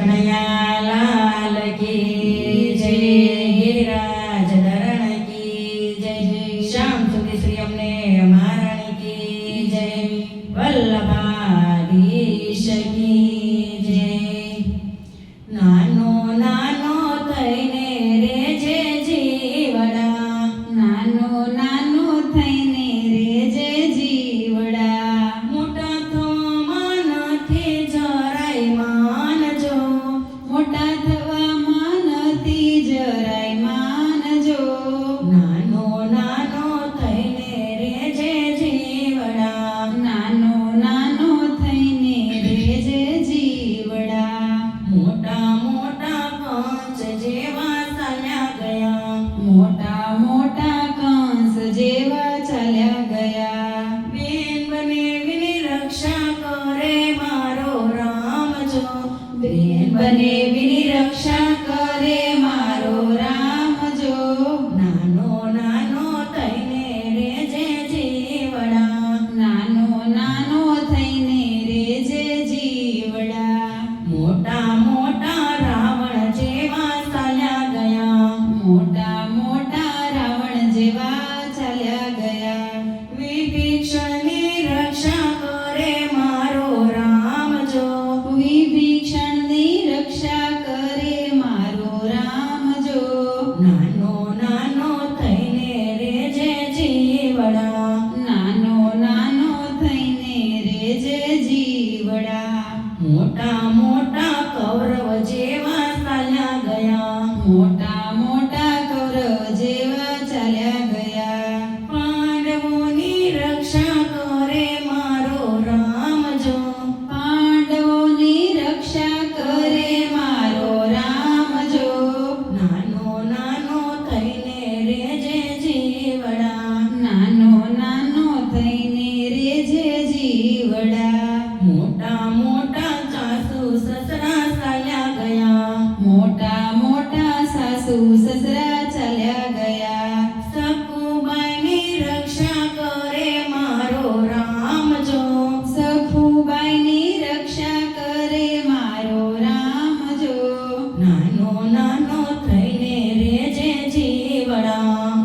કનૈયાલાલ કી જય ગિરિરાજ ધરણ કી જય શ્યામ સુધી શ્રી અમને ప్రేమనే విరక్షణ મોટા મોટા કૌરવ જેવા ચાલ્યા ગયા. મોટા મોટા કૌરવ જેવા ચાલ્યા ગયા. પાંડવોની રક્ષા કરે મારો રામજો. પાંડવોની રક્ષા કરે મારો રામજો. નાનો નાનો થઈને રેજે ಶರಣ